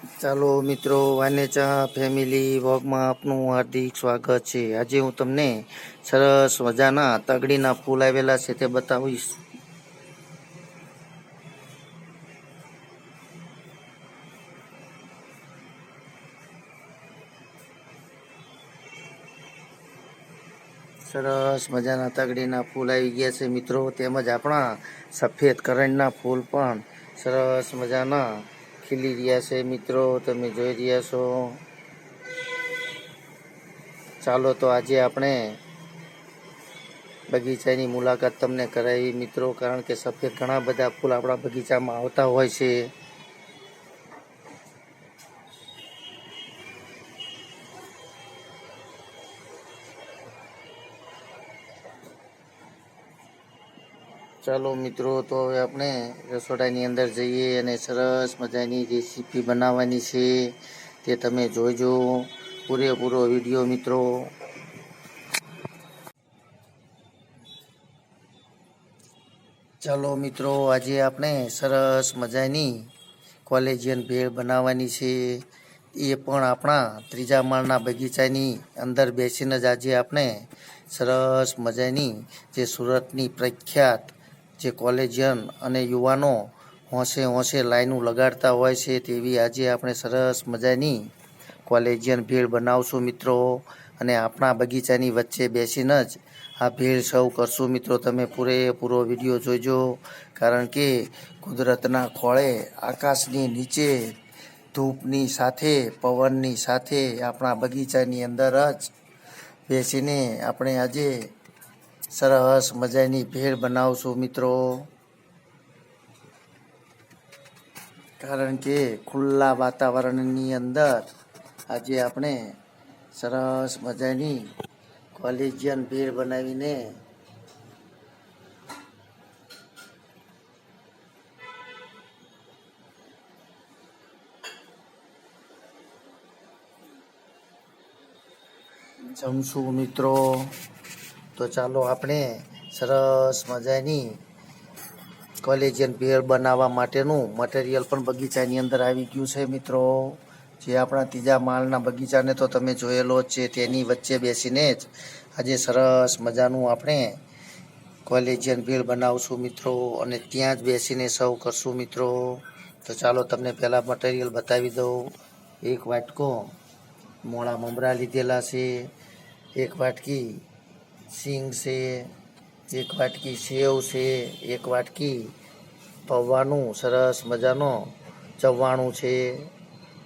ચાલો મિત્રો વાનેચા ફેમિલી વોગમાં આપનું હાર્દિક સ્વાગત છે. આજે હું તમને સરસ મજાના તગડીના ફૂલ આવેલા છે તે બતાવીશ. સરસ મજાના તગડીના ફૂલ આવી ગયા છે મિત્રો, તેમજ આપણા સફેદ કરણના ફૂલ પણ સરસ મજાના ખીલી રહ્યા છે મિત્રો, તમે જોઈ રહ્યા છો. ચાલો તો આજે આપણે બગીચાની મુલાકાત તમને કરાવી મિત્રો, કારણ કે સફેદ ઘણા બધા ફૂલ આપણા બગીચામાં આવતા હોય છે. ચાલો મિત્રો, તો હવે આપણે રસોડાની અંદર જઈએ અને સરસ મજાની રેસીપી બનાવવાની છે. તે તમે જોઈજો પૂરેપૂરો વીડિયો મિત્રો. ચાલો મિત્રો, આજે આપણે સરસ મજાની કોલેજિયન ભેળ બનાવવાની છે. એ પણ આપણા ત્રીજા માળના બગીચાની અંદર બેસીને જ આજે આપણે સરસ મજાની જે સુરતની પ્રખ્યાત જે કોલેજિયન અને યુવાનો હોંશે હોંશે લાઈનું લગાડતા હોય છે તેવી આજે આપણે સરસ મજાની કોલેજિયન ભેળ બનાવશું મિત્રો. અને આપણા બગીચાની વચ્ચે બેસીને જ આ ભેળ સૌ કરશું મિત્રો. તમે પૂરેપૂરો વીડિયો જોઈજો કારણ કે કુદરતના ખોળે આકાશની નીચે ધૂપની સાથે, પવનની સાથે આપણા બગીચાની અંદર જ બેસીને આપણે આજે સરસ મજાની ભેળ બનાવશું મિત્રો. કારણ કે ખુલ્લા વાતાવરણની અંદર આજે આપણે સરસ મજાની કોલેજિયન ભેળ બનાવીને જમશું મિત્રો. તો ચાલો આપણે સરસ મજાની કોલેજિયન ભેળ બનાવવા માટેનું મટીરિયલ પણ બગીચાની અંદર આવી ગયું છે મિત્રો. જે આપણા ત્રીજા માળના બગીચાને તો તમે જોયેલો જ છે, તેની વચ્ચે બેસીને જ આજે સરસ મજાનું આપણે કોલેજિયન ભીડ બનાવશું મિત્રો અને ત્યાં જ બેસીને સર્વ કરશું મિત્રો. તો ચાલો તમને પહેલાં મટીરિયલ બતાવી દઉં. એક વાટકો મોળા મમરા લીધેલા છે, એક વાટકી સિંગ છે, એક વાટકી સેવ છે, એક વાટકી પૌવાનું સરસ મજાનો ચવાણું છે,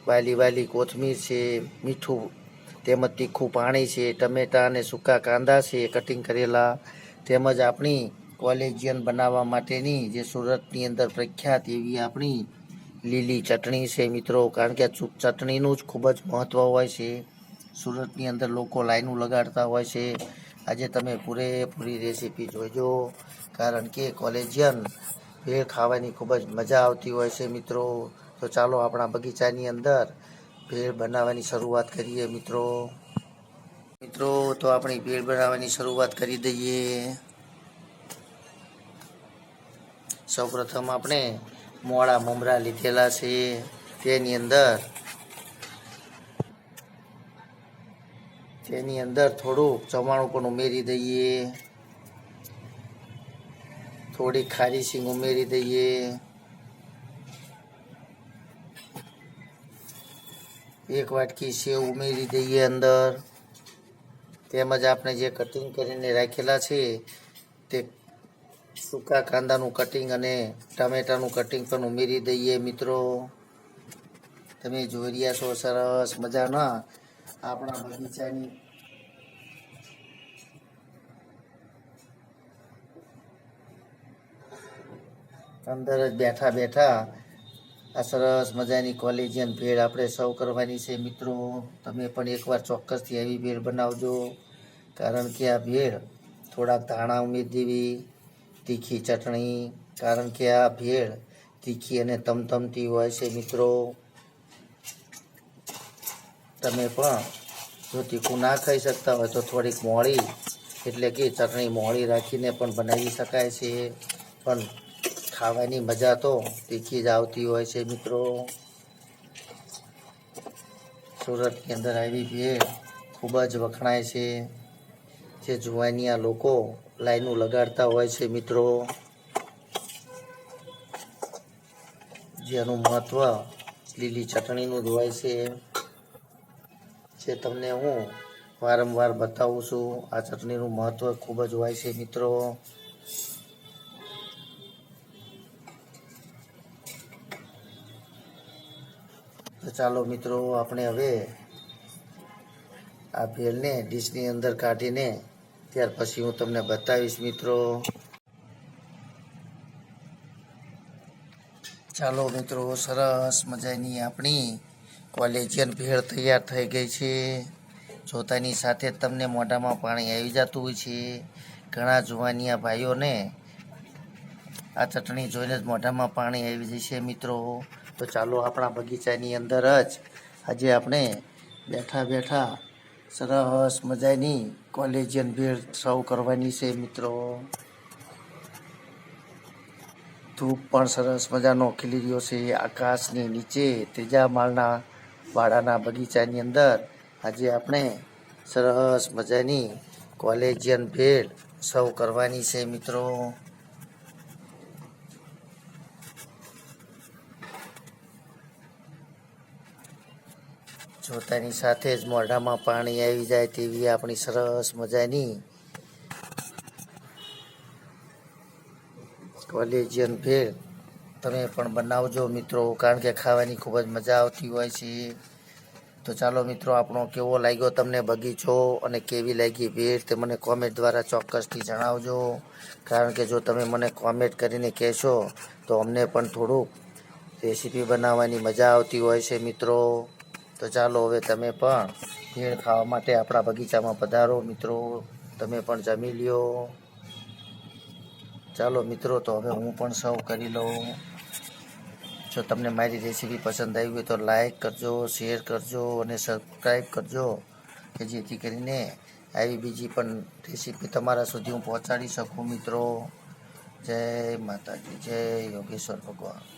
વાલી વાલી કોથમીર છે, મીઠું તેમજ તીખું પાણી છે, ટમેટાં અને સૂકા કાંદા છે કટિંગ કરેલા તેમજ આપણી કોલેજિયન બનાવવા માટેની જે સુરતની અંદર પ્રખ્યાત એવી આપણી લીલી ચટણી છે મિત્રો, કારણ કે ચટણીનું જ ખૂબ જ મહત્ત્વ હોય છે. સુરતની અંદર લોકો લાઈનું લગાડતા હોય છે. આજે તમે પૂરેપૂરી રેસીપી જોઈજો કારણ કે કોલેજિયન ભેળ ખાવાની ખૂબ જ મજા આવતી હોય છે મિત્રો. તો ચાલો આપણા બગીચાની અંદર ભેળ બનાવવાની શરૂઆત કરીએ મિત્રો. મિત્રો, તો આપણી ભેળ બનાવવાની શરૂઆત કરી દઈએ. સૌપ્રથમ આપણે મોળા મમરા લીધેલા છે. તેની અંદર તેની અંદર થોડુંક ચવાણું પણ ઉમેરી દઈએ. થોડી ખારી સિંગ ઉમેરી દઈએ. એક વાટકી સેવ ઉમેરી દઈએ અંદર. તેમજ આપણે જે કટિંગ કરીને રાખેલા છે, તે સૂકા કાંદાનું કટિંગ અને ટામેટાનું કટિંગ પણ ઉમેરી દઈએ મિત્રો. તમે જોઈ રહ્યા છો સરસ મજાના આપણા બગીચાની. અંદર જ બેઠા બેઠા આ સરસ મજાની કોલેજિયન ભેળ આપણે સર્વ કરવાની છે મિત્રો. તમે પણ એકવાર ચોક્કસથી આવી ભેળ બનાવજો. કારણ કે આ ભેળ થોડાક ધાણા ઉમેરી દેવી, તીખી ચટણી. કારણ કે આ ભેળ તીખી અને તમતમતી હોય છે મિત્રો. તમે પણ જો તીખું ના ખાઈ શકતા હોય તો થોડીક મોળી, એટલે કે ચટણી મોળી રાખીને પણ બનાવી શકાય છે. પણ ખાવાની મજા તો તીખી જ આવતી હોય છે મિત્રો. સુરતની અંદર આવી ભેળ ખૂબ જ વખણાય છે, જે જુવાનિયા લોકો લાઈનો લગાડતા હોય છે મિત્રો. જેનું મહત્ત્વ લીલી ચટણીનું જ હોય છે. જે તમને હું વારંવાર બતાવું છું. આ ચટણીનું મહત્ત્વ ખૂબ જ હોય છે મિત્રો. તો ચાલો મિત્રો, આપણે હવે આ ભેલને ડીશની અંદર કાઢીને ત્યાર પછી હું તમને બતાવીશ મિત્રો. ચાલો મિત્રો, સરસ મજાની આપણી કોલેજિયન ભેળ તૈયાર થઈ ગઈ છે. જોતાની સાથે તમને મોઢામાં પાણી આવી જતું હોય છે. ઘણા જુવાનિયા ભાઈઓને આ ચટણી જોઈને જ મોઢામાં પાણી આવી જશે મિત્રો. તો ચાલો આપણા બગીચાની અંદર જ આજે આપણે બેઠા બેઠા સરસ મજાની કોલેજિયન ભેળ સર્વ કરવાની છે મિત્રો. ધૂપ પણ સરસ મજાનો ખીલી રહ્યો છે. આકાશની નીચે ત્રીજા માળના વાડાના બગીચાની અંદર આજે આપણે સરસ મજાની કોલેજિયન ભેળ સૌ કરવાની છે મિત્રો. જોતાની સાથે જ મોઢામાં પાણી આવી જાય તેવી આપણી સરસ મજાની કોલેજિયન ભેળ તમે પણ બનાવજો મિત્રો, કારણ કે ખાવાની ખૂબ જ મજા આવતી હોય છે. તો ચાલો મિત્રો, આપણો કેવો લાગ્યો તમને બગીચો અને કેવી લાગી ભેળ તે મને કોમેન્ટ દ્વારા ચોક્કસથી જણાવજો. કારણ કે જો તમે મને કોમેન્ટ કરીને કહેશો તો અમને પણ થોડુંક રેસીપી બનાવવાની મજા આવતી હોય છે મિત્રો. તો ચાલો હવે તમે પણ ભેળ ખાવા માટે આપણા બગીચામાં પધારો મિત્રો. તમે પણ જમી લ્યો. ચાલો મિત્રો, તો હવે હું પણ સર્વ કરી લઉં. જો તમને મારી રેસીપી પસંદ આવી હોય તો લાઇક કરજો શેર કરજો અને સબસ્ક્રાઈબ કરજો કે જેથી કરીને આવી બીજી પણ રેસીપી તમારા સુધી હું પહોંચાડી શકું મિત્રો. જય માતાજી, જય યોગેશ્વર ભગવાન.